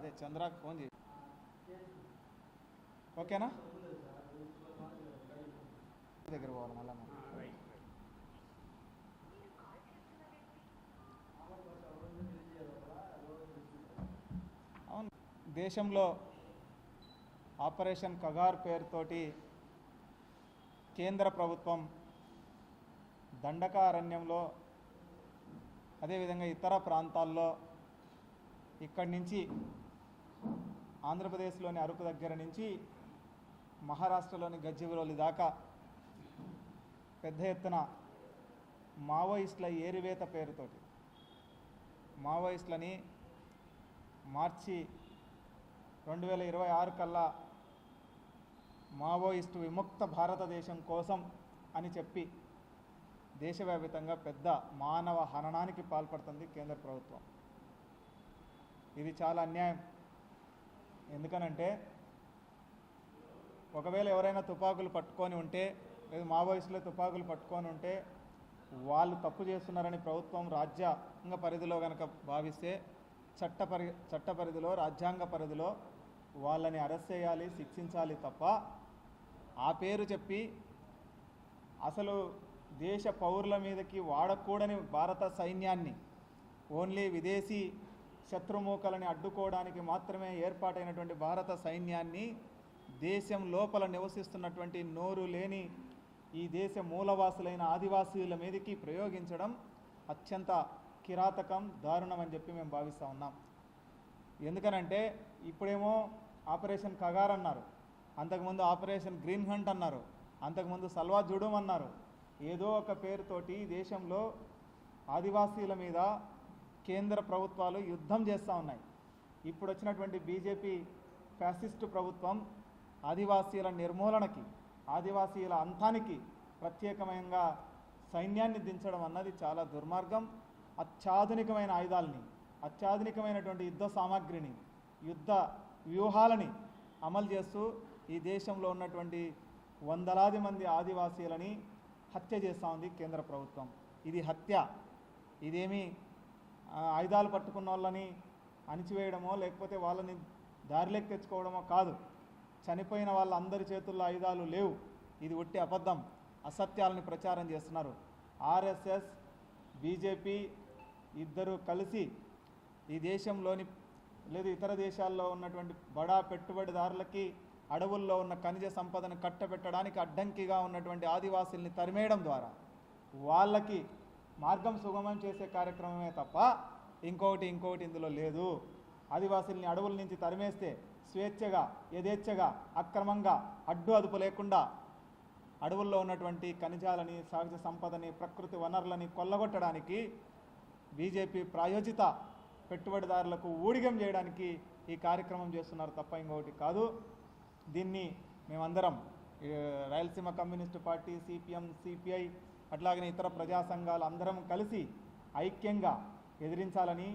అదే చంద్రాకి ఫోన్ చేసి ఓకేనా? దగ్గర పోవాలి మళ్ళా అవును. దేశంలో ఆపరేషన్ కగార్ పేరుతోటి కేంద్ర ప్రభుత్వం దండకారణ్యంలో అదేవిధంగా ఇతర ప్రాంతాల్లో ఇక్కడి నుంచి ఆంధ్రప్రదేశ్లోని అరకు దగ్గర నుంచి మహారాష్ట్రలోని గజ్జిబిరోలి దాకా పెద్ద ఎత్తున మావోయిస్టుల ఏరివేత పేరుతోటి మావోయిస్టులని మార్చి రెండు వేల ఇరవై ఆరు కల్లా మావోయిస్టు విముక్త భారతదేశం కోసం అని చెప్పి దేశవ్యాప్తంగా పెద్ద మానవ హననానికి పాల్పడుతుంది కేంద్ర ప్రభుత్వం. ఇది చాలా అన్యాయం. ఎందుకనంటే ఒకవేళ ఎవరైనా తుపాకులు పట్టుకొని ఉంటే లేదు మావోయిస్టులే తుపాకులు పట్టుకొని ఉంటే వాళ్ళు తప్పు చేస్తున్నారని ప్రభుత్వం రాజ్యాంగ పరిధిలో కనుక భావిస్తే చట్ట పరి చట్ట పరిధిలో రాజ్యాంగ పరిధిలో వాళ్ళని అరెస్ట్ చేయాలి శిక్షించాలి తప్ప ఆ పేరు చెప్పి అసలు దేశ పౌరుల మీదకి వాడకూడని భారత సైన్యాన్ని ఓన్లీ విదేశీ శత్రుమూకలని అడ్డుకోవడానికి మాత్రమే ఏర్పాటైనటువంటి భారత సైన్యాన్ని దేశం లోపల నివసిస్తున్నటువంటి నోరు లేని ఈ దేశ మూలవాసులైన ఆదివాసీల మీదకి ప్రయోగించడం అత్యంత కిరాతకం దారుణం అని చెప్పి మేము భావిస్తూ ఉన్నాం. ఎందుకనంటే ఇప్పుడేమో ఆపరేషన్ కగార్ అన్నారు. అంతకుముందు ఆపరేషన్ గ్రీన్ హంట్ అన్నారు. అంతకుముందు సల్వా జుడుం అన్నారు. ఏదో ఒక పేరుతోటి దేశంలో ఆదివాసీల మీద కేంద్ర ప్రభుత్వాలు యుద్ధం చేస్తూ ఉన్నాయి. ఇప్పుడు వచ్చినటువంటి బీజేపీ ఫ్యాసిస్టు ప్రభుత్వం ఆదివాసీల నిర్మూలనకి ఆదివాసీల అంతానికి ప్రత్యేకమైన సైన్యాన్ని దించడం అన్నది చాలా దుర్మార్గం. అత్యాధునికమైన ఆయుధాలని అత్యాధునికమైనటువంటి యుద్ధ సామాగ్రిని యుద్ధ వ్యూహాలని అమలు చేస్తూ ఈ దేశంలో ఉన్నటువంటి వందలాది మంది ఆదివాసీలని హత్య చేస్తూ ఉంది కేంద్ర ప్రభుత్వం. ఇది హత్య. ఇదేమి ఆయుధాలు పట్టుకున్న వాళ్ళని అణిచివేయడమో లేకపోతే వాళ్ళని దారిలోకి తెచ్చుకోవడమో కాదు. చనిపోయిన వాళ్ళందరి చేతుల్లో ఆయుధాలు లేవు. ఇది ఒట్టి అబద్ధం. అసత్యాలని ప్రచారం చేస్తున్నారు. ఆర్ఎస్ఎస్ బీజేపీ ఇద్దరు కలిసి ఈ దేశంలోని లేదు ఇతర దేశాల్లో ఉన్నటువంటి బడా పెట్టుబడిదారులకి అడవుల్లో ఉన్న ఖనిజ సంపదను కట్టబెట్టడానికి అడ్డంకిగా ఉన్నటువంటి ఆదివాసుల్ని తరిమేయడం ద్వారా వాళ్ళకి మార్గం సుగమం చేసే కార్యక్రమమే తప్ప ఇంకొకటి ఇంకొకటి ఇందులో లేదు. ఆదివాసుల్ని అడవుల నుంచి తరిమేస్తే స్వేచ్ఛగా యథేచ్ఛగా అక్రమంగా అడ్డు అదుపు లేకుండా అడవుల్లో ఉన్నటువంటి ఖనిజాలని సహజ సంపదని ప్రకృతి వనరులని కొల్లగొట్టడానికి బీజేపీ ప్రాయోజిత పెట్టుబడిదారులకు ఊడిగం చేయడానికి ఈ కార్యక్రమం చేస్తున్నారు తప్ప ఇంకొకటి కాదు. దీన్ని మేమందరం Rayalaseema communist party CPM CPI అట్లాగనే ఇతర ప్రజా సంఘాలు అందరం కలిసి ఐక్యంగా ఎదిరించాలని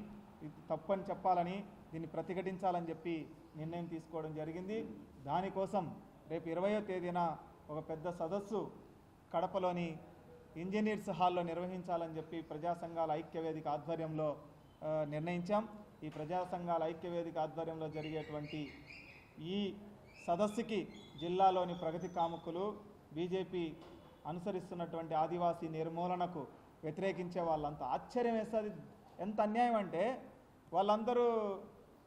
తప్పని చెప్పాలని దీన్ని ప్రతిఘటించాలని చెప్పి నిర్ణయం తీసుకోవడం జరిగింది. దానికోసం రేపు ఇరవయో తేదీన ఒక పెద్ద సదస్సు కడపలోని ఇంజనీర్స్ హాల్లో నిర్వహించాలని చెప్పి ప్రజా సంఘాల ఐక్యవేదిక ఆధ్వర్యంలో నిర్ణయించాం. ఈ ప్రజా సంఘాల ఐక్యవేదిక ఆధ్వర్యంలో జరిగేటువంటి ఈ సదస్సుకి జిల్లాలోని ప్రగతి కాముకులు బీజేపీ అనుసరిస్తున్నటువంటి ఆదివాసీ నిర్మూలనకు వ్యతిరేకించే వాళ్ళంతా. ఆశ్చర్యం వేస్తుంది. ఎంత అన్యాయం అంటే వాళ్ళందరూ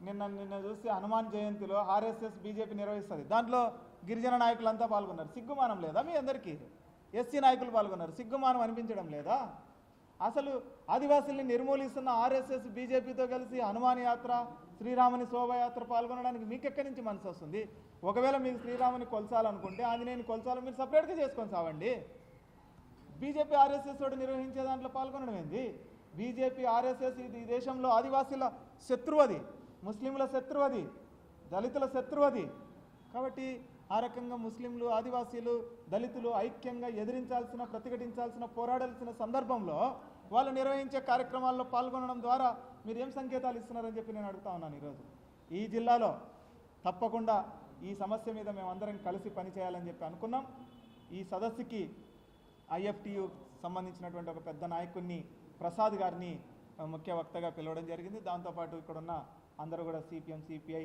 నిన్న నిన్న చూస్తే హనుమాన్ జయంతిలో ఆర్ఎస్ఎస్ బీజేపీ నిర్వహిస్తుంది. దాంట్లో గిరిజన నాయకులంతా పాల్గొన్నారు. సిగ్గుమానం లేదా మీ అందరికీ? ఎస్సీ నాయకులు పాల్గొన్నారు. సిగ్గుమానం అనిపించడం లేదా? అసలు ఆదివాసుల్ని నిర్మూలిస్తున్న ఆర్ఎస్ఎస్ బీజేపీతో కలిసి హనుమాన్ యాత్ర శ్రీరాముని శోభయాత్ర పాల్గొనడానికి మీకు ఎక్కడి నుంచి మనసు వస్తుంది? ఒకవేళ మీకు శ్రీరాముని కొలసాలనుకుంటే ఆంజనేయుని కొలసాలు మీరు సపరేట్గా చేసుకొని సావండి బీజేపీ ఆర్ఎస్ఎస్ తోటి నిర్వహించే దాంట్లో పాల్గొనడం ఏంది? బీజేపీ ఆర్ఎస్ఎస్ ఇది దేశంలో ఆదివాసీల శత్రువది ముస్లింల శత్రువది దళితుల శత్రువది కాబట్టి ఆ రకంగా ముస్లింలు ఆదివాసీలు దళితులు ఐక్యంగా ఎదిరించాల్సిన ప్రతిఘటించాల్సిన పోరాడాల్సిన సందర్భంలో వాళ్ళు నిర్వహించే కార్యక్రమాల్లో పాల్గొనడం ద్వారా మీరు ఏం సంకేతాలు ఇస్తున్నారని చెప్పి నేను అడుగుతా ఉన్నాను ఈరోజు. ఈ జిల్లాలో తప్పకుండా ఈ సమస్య మీద మేమందరం కలిసి పనిచేయాలని చెప్పి అనుకున్నాం. ఈ సదస్సుకి ఐఎఫ్టియు సంబంధించినటువంటి ఒక పెద్ద నాయకుడిని ప్రసాద్ గారిని ముఖ్య వక్తగా పిలవడం జరిగింది. దాంతోపాటు ఇక్కడున్న అందరూ కూడా సిపిఎం సిపిఐ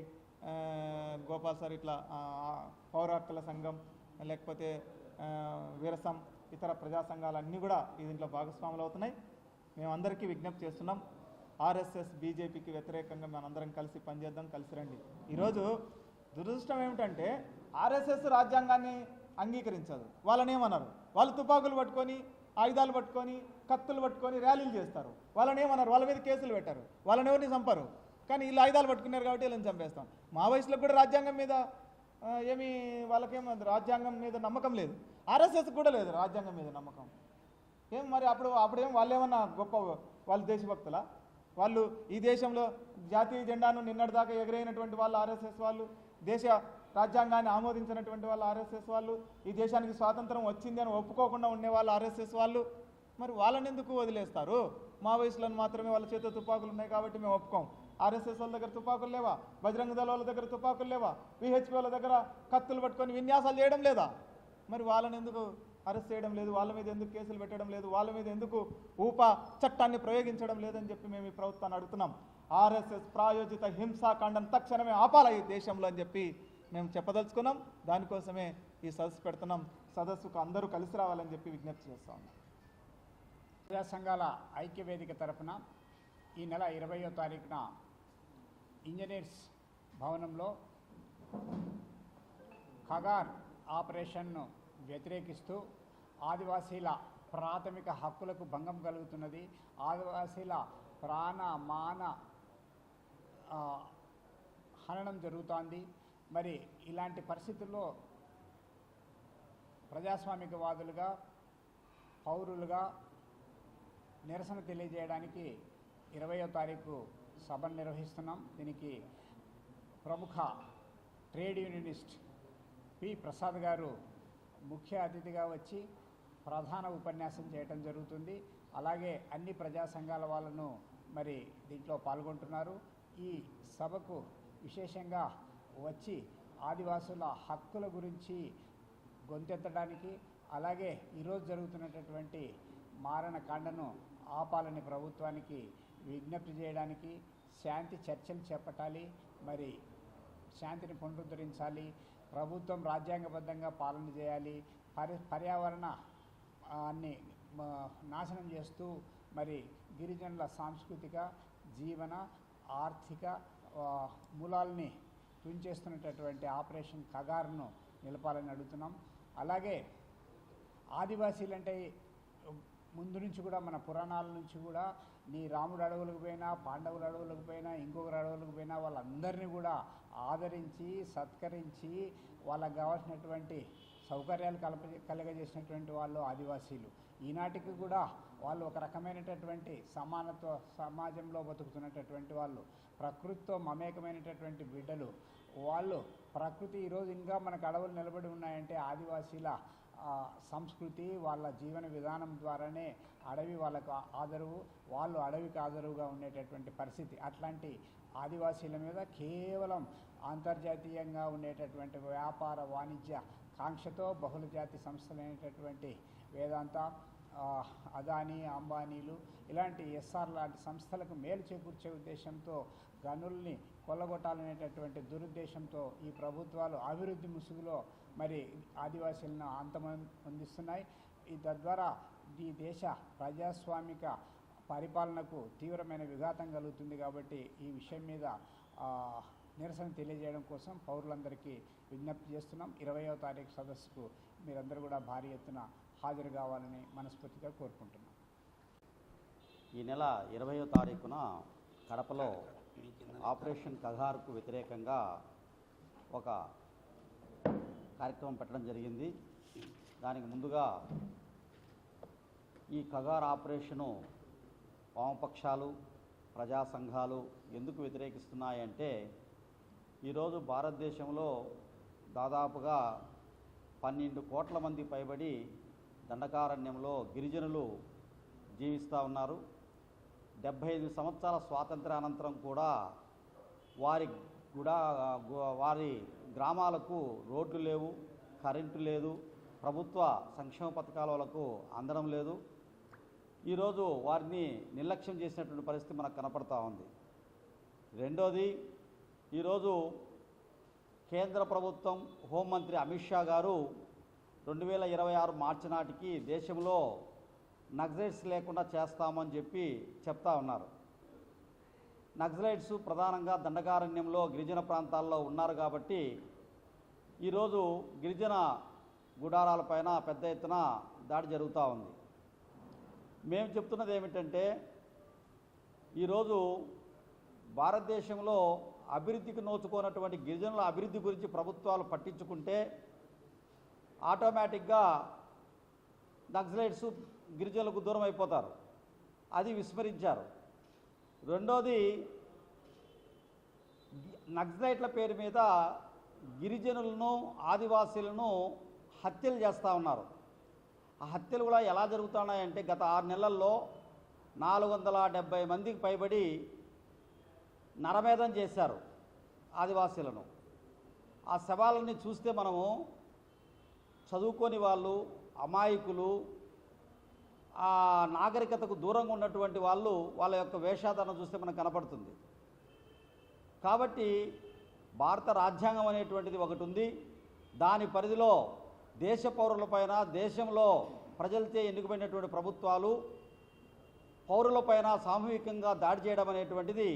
గోపాల్ సార్ ఇట్లా పౌర హక్కుల సంఘం లేకపోతే వీరసం ఇతర ప్రజా సంఘాలన్నీ కూడా ఈ దీంట్లో భాగస్వాములు అవుతున్నాయి మేమందరికీ విజ్ఞప్తి చేస్తున్నాం. ఆర్ఎస్ఎస్ బీజేపీకి వ్యతిరేకంగా మనందరం కలిసి పనిచేద్దాం కలిసి రండి. ఈరోజు దురదృష్టం ఏమిటంటే ఆర్ఎస్ఎస్ రాజ్యాంగాన్ని అంగీకరించదు. వాళ్ళని ఏమన్నారు వాళ్ళు తుపాకులు పట్టుకొని ఆయుధాలు పట్టుకొని కత్తులు పట్టుకొని ర్యాలీలు చేస్తారు. వాళ్ళని ఏమన్నారు వాళ్ళ మీద కేసులు పెట్టారు. వాళ్ళని ఎవరిని చంపరు? కానీ వీళ్ళు ఆయుధాలు పట్టుకున్నారు కాబట్టి వీళ్ళని చంపేస్తాం. మా వయసులో కూడా రాజ్యాంగం మీద ఏమి ఏమీ వాళ్ళకేం రాజ్యాంగం మీద నమ్మకం లేదు. ఆర్ఎస్ఎస్ కూడా లేదు రాజ్యాంగం మీద నమ్మకం. ఏం మరి అప్పుడు అప్పుడేం వాళ్ళు ఏమన్నా గొప్ప వాళ్ళు దేశభక్తులా? వాళ్ళు ఈ దేశంలో జాతీయ జెండాను నిన్నటిదాకా ఎగరైనటువంటి వాళ్ళు ఆర్ఎస్ఎస్ వాళ్ళు దేశ రాజ్యాంగాన్ని ఆమోదించినటువంటి వాళ్ళు ఆర్ఎస్ఎస్ వాళ్ళు ఈ దేశానికి స్వాతంత్రం వచ్చింది అని ఒప్పుకోకుండా ఉండే వాళ్ళు ఆర్ఎస్ఎస్ వాళ్ళు. మరి వాళ్ళని ఎందుకు వదిలేస్తారు? మావోయిస్టులను మాత్రమే వాళ్ళ చేతిలో తుపాకులు ఉన్నాయి కాబట్టి మేము ఒప్పుకోం. ఆర్ఎస్ఎస్ వాళ్ళ దగ్గర తుపాకులు లేవా? బజరంగ దళ వాళ్ళ దగ్గర తుపాకులు లేవా? విహెచ్పి వాళ్ళ దగ్గర కత్తులు పట్టుకొని విన్యాసాలు చేయడం లేదా? మరి వాళ్ళని ఎందుకు అరెస్ట్ చేయడం లేదు వాళ్ళ మీద ఎందుకు కేసులు పెట్టడం లేదు వాళ్ళ మీద ఎందుకు ఊపా చట్టాన్ని ప్రయోగించడం లేదని చెప్పి మేము ఈ ప్రభుత్వాన్ని అడుగుతున్నాం. ఆర్ఎస్ఎస్ ప్రాయోజిత హింసాకాండం తక్షణమే ఆపాల ఈ దేశంలో అని చెప్పి మేము చెప్పదలుచుకున్నాం. దానికోసమే ఈ సదస్సు పెడుతున్నాం. సదస్సుకు అందరూ కలిసి రావాలని చెప్పి విజ్ఞప్తి చేస్తా ఉన్నాం. ప్రజా సంఘాల ఐక్యవేదిక తరఫున ఈ నెల ఇరవయో తారీఖున ఇంజనీర్స్ భవనంలో ఖగార్ ఆపరేషన్ను వ్యతిరేకిస్తూ ఆదివాసీల ప్రాథమిక హక్కులకు భంగం కలుగుతున్నది. ఆదివాసీల ప్రాణ మాన హననం జరుగుతోంది. మరి ఇలాంటి పరిస్థితుల్లో ప్రజాస్వామికవాదులుగా పౌరులుగా నిరసన తెలియజేయడానికి ఇరవయో తారీఖు సభను నిర్వహిస్తున్నాం. దీనికి ప్రముఖ ట్రేడ్ యూనియనిస్ట్ పి. ప్రసాద్ గారు ముఖ్య అతిథిగా వచ్చి ప్రధాన ఉపన్యాసం చేయటం జరుగుతుంది. అలాగే అన్ని ప్రజా సంఘాల వాళ్ళను మరి దీంట్లో పాల్గొంటున్నారు. ఈ సభకు విశేషంగా వచ్చి ఆదివాసుల హక్కుల గురించి గొంతెత్తడానికి అలాగే ఈరోజు జరుగుతున్నటువంటి మారణకాండను ఆపాలని ప్రభుత్వానికి విజ్ఞప్తి చేయడానికి శాంతి చర్చలు చేపట్టాలి. మరి శాంతిని పునరుద్ధరించాలి. ప్రభుత్వం రాజ్యాంగబద్ధంగా పాలన చేయాలి పరి పర్యావరణ అన్ని నాశనం చేస్తూ మరి గిరిజనుల సాంస్కృతిక జీవన ఆర్థిక మూలాల్ని తుంచేస్తున్నటువంటి ఆపరేషన్ కగార్ను నిలపాలని అడుగుతున్నాం. అలాగే ఆదివాసీలంటే ముందు నుంచి కూడా మన పురాణాల నుంచి కూడా నీ రాముడు అడవులకు పోయినా పాండవుల అడవులకు పోయినా ఇంకొకరు అడవులకు పోయినా వాళ్ళందరినీ కూడా ఆదరించి సత్కరించి వాళ్ళకు కావాల్సినటువంటి సౌకర్యాలు కలప కలగజేసినటువంటి వాళ్ళు ఆదివాసీలు. ఈనాటికి కూడా వాళ్ళు ఒక రకమైనటువంటి సమానత్వ సమాజంలో బతుకుతున్నటువంటి వాళ్ళు ప్రకృతితో మమేకమైనటువంటి బిడ్డలు. వాళ్ళు ప్రకృతి ఈరోజు ఇంకా మనకు అడవులు నిలబడి ఉన్నాయంటే ఆదివాసీల సంస్కృతి వాళ్ళ జీవన విధానం ద్వారానే అడవి వాళ్ళకు ఆదరువు వాళ్ళు అడవికి ఆదరువుగా ఉండేటటువంటి పరిస్థితి. అట్లాంటి ఆదివాసీల మీద కేవలం అంతర్జాతీయంగా ఉండేటటువంటి వ్యాపార వాణిజ్య కాంక్షతో బహుళజాతి సంస్థలైనటువంటి వేదాంత అదానీ అంబానీలు ఇలాంటి ఎస్ఆర్ లాంటి సంస్థలకు మేలు చేకూర్చే ఉద్దేశంతో గనుల్ని కొల్లగొట్టాలనేటటువంటి దురుద్దేశంతో ఈ ప్రభుత్వాలు అభివృద్ధి ముసుగులో మరి ఆదివాసీలను అంతమొందిస్తున్నాయి ఈ తద్వారా ఈ దేశ ప్రజాస్వామిక పరిపాలనకు తీవ్రమైన విఘాతం కలుగుతుంది కాబట్టి ఈ విషయం మీద నిరసన తెలియజేయడం కోసం పౌరులందరికీ విజ్ఞప్తి చేస్తున్నాం. ఇరవయో తారీఖు సదస్సుకు మీరందరూ కూడా భారీ ఎత్తున హాజరు కావాలని మనస్ఫూర్తిగా కోరుకుంటున్నాం. ఈ నెల ఇరవయో తారీఖున కడపలో ఆపరేషన్ కగార్కు వ్యతిరేకంగా ఒక కార్యక్రమం పెట్టడం జరిగింది. దానికి ముందుగా ఈ కగార్ ఆపరేషను వామపక్షాలు ప్రజా సంఘాలు ఎందుకు వ్యతిరేకిస్తున్నాయంటే ఈరోజు భారతదేశంలో దాదాపుగా పన్నెండు కోట్ల మంది పైబడి దండకారణ్యంలో గిరిజనులు జీవిస్తూ ఉన్నారు. డెబ్భై ఐదు సంవత్సరాల స్వాతంత్రానంతరం కూడా వారి కూడా వారి గ్రామాలకు రోడ్లు లేవు కరెంటు లేదు ప్రభుత్వ సంక్షేమ పథకాల వాళ్ళకు అందడం లేదు. ఈరోజు వారిని నిర్లక్ష్యం చేసినటువంటి పరిస్థితి మనకు కనపడతా ఉంది. రెండోది ఈరోజు కేంద్ర ప్రభుత్వం హోంమంత్రి అమిత్ షా గారు రెండు వేల ఇరవై ఆరు మార్చి నాటికి దేశంలో నక్సలైట్స్ లేకుండా చేస్తామని చెప్పి చెప్తా ఉన్నారు. నక్సలైట్స్ ప్రధానంగా దండకారణ్యంలో గిరిజన ప్రాంతాల్లో ఉన్నారు కాబట్టి ఈరోజు గిరిజన గుడారాలపైన పెద్ద ఎత్తున దాడి జరుగుతూ ఉంది. మేము చెప్తున్నది ఏమిటంటే ఈరోజు భారతదేశంలో అభివృద్ధికి నోచుకోనటువంటి గిరిజనుల అభివృద్ధి గురించి ప్రభుత్వాలు పట్టించుకుంటే ఆటోమేటిక్గా నక్సలైట్స్ గిరిజనులకు దూరం అయిపోతారు. అది విస్మరించారు. రెండోది నక్సలైట్ల పేరు మీద గిరిజనులను ఆదివాసీలను హత్యలు చేస్తూ ఉన్నారు. ఆ హత్యలు కూడా ఎలా జరుగుతున్నాయంటే గత ఆరు నెలల్లో నాలుగు వందల డెబ్బై మందికి పైబడి నరమేధం చేశారు ఆదివాసీలను. ఆ శవాలని చూస్తే మనము చదువుకోని వాళ్ళు అమాయకులు ఆ నాగరికతకు దూరంగా ఉన్నటువంటి వాళ్ళు వాళ్ళ యొక్క వేషాధారణ చూస్తే మనకు కనపడుతుంది. కాబట్టి భారత రాజ్యాంగం అనేటువంటిది ఒకటి ఉంది. దాని పరిధిలో దేశ పౌరులపైన దేశంలో ప్రజలచే ఎన్నుకబడినటువంటి ప్రభుత్వాలు పౌరులపైన సామూహికంగా దాడి చేయడం అనేటువంటిది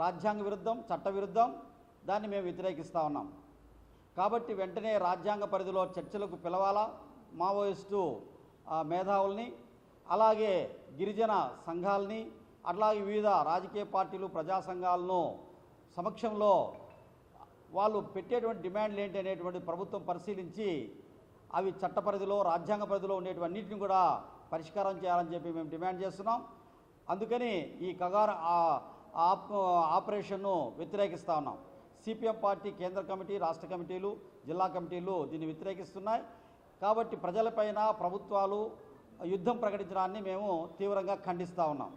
రాజ్యాంగ విరుద్ధం చట్ట విరుద్ధం. దాన్ని మేము వ్యతిరేకిస్తూ ఉన్నాం. కాబట్టి వెంటనే రాజ్యాంగ పరిధిలో చర్చలకు పిలవాలా? మావోయిస్టు మేధావుల్ని అలాగే గిరిజన సంఘాలని అట్లాగే వివిధ రాజకీయ పార్టీలు ప్రజా సంఘాలను సమక్షంలో వాళ్ళు పెట్టేటువంటి డిమాండ్లు ఏంటి అనేటువంటి ప్రభుత్వం పరిశీలించి అవి చట్ట పరిధిలో రాజ్యాంగ పరిధిలో ఉండేటివన్నింటిని కూడా పరిష్కారం చేయాలని చెప్పి మేము డిమాండ్ చేస్తున్నాం. అందుకని ఈ కగార ఆ- ఆప్ ఆపరేషన్ను వ్యతిరేకిస్తూ ఉన్నాం. సిపిఎం పార్టీ కేంద్ర కమిటీ రాష్ట్ర కమిటీలు జిల్లా కమిటీలు దీన్ని వ్యతిరేకిస్తున్నాయి. కాబట్టి ప్రజలపైన ప్రభుత్వాలు యుద్ధం ప్రకటించడాన్ని మేము తీవ్రంగా ఖండిస్తూ ఉన్నాం.